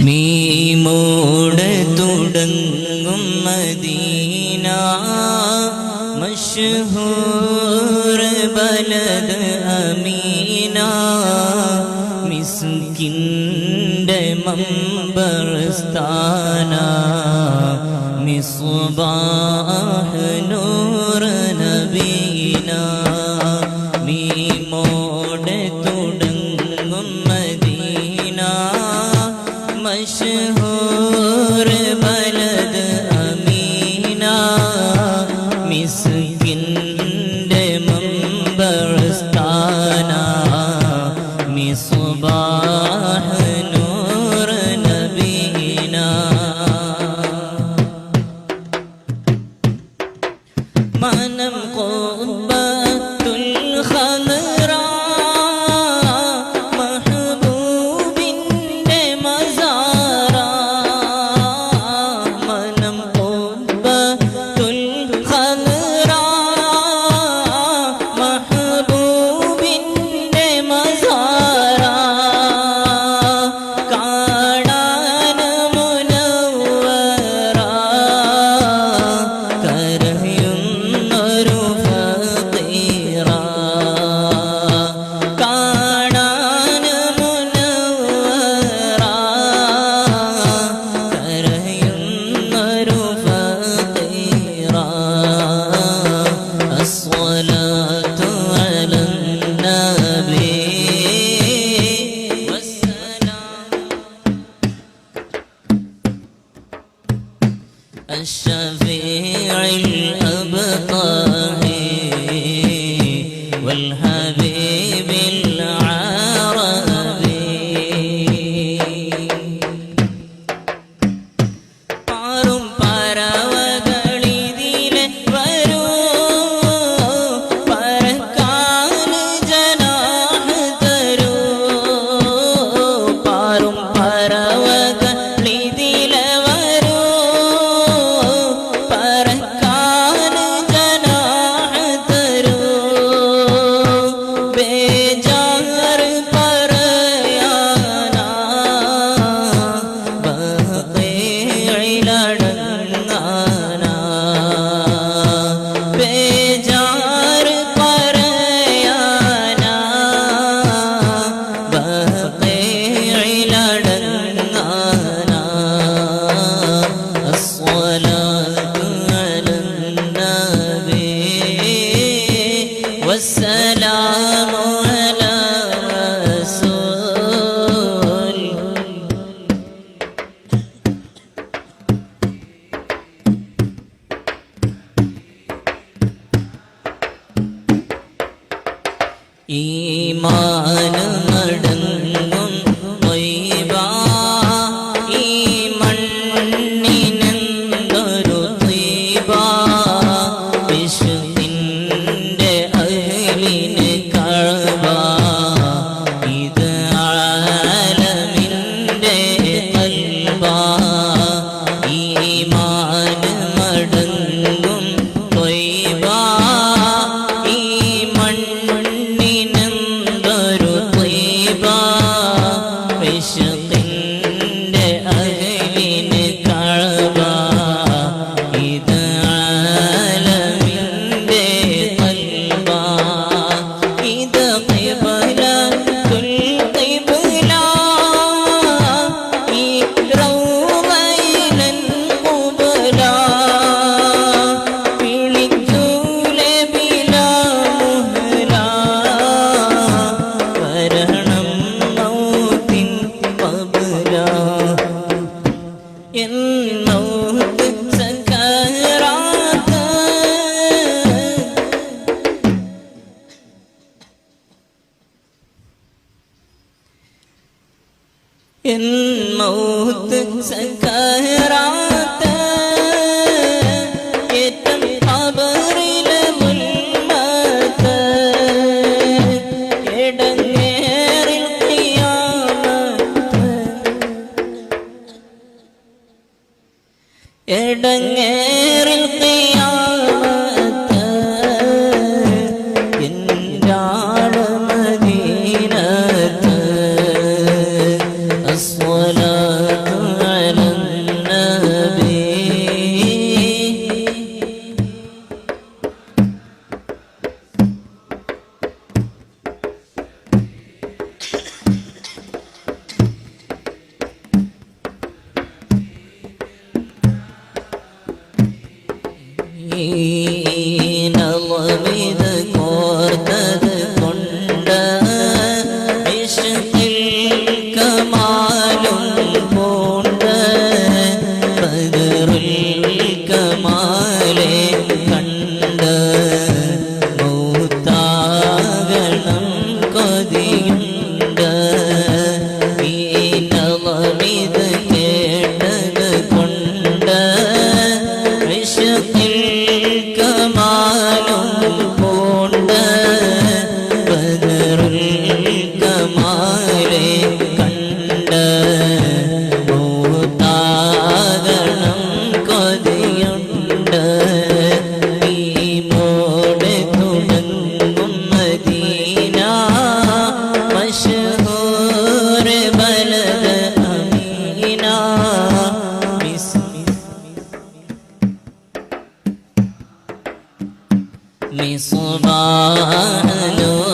മീമോട് തുടങ്ങും മദീന മഷഹൂർ ബലദ് അമീന. മിസ്കിന്റെ മമ്പർസ്ഥാന മിസ്ബാഹ് മനം പനം കോമ്പത്തുൽ ഖനൽ will have it. ഈ ഈമാനമട എൻ മൗത്ത് സക്കറ Bye. مصباح نور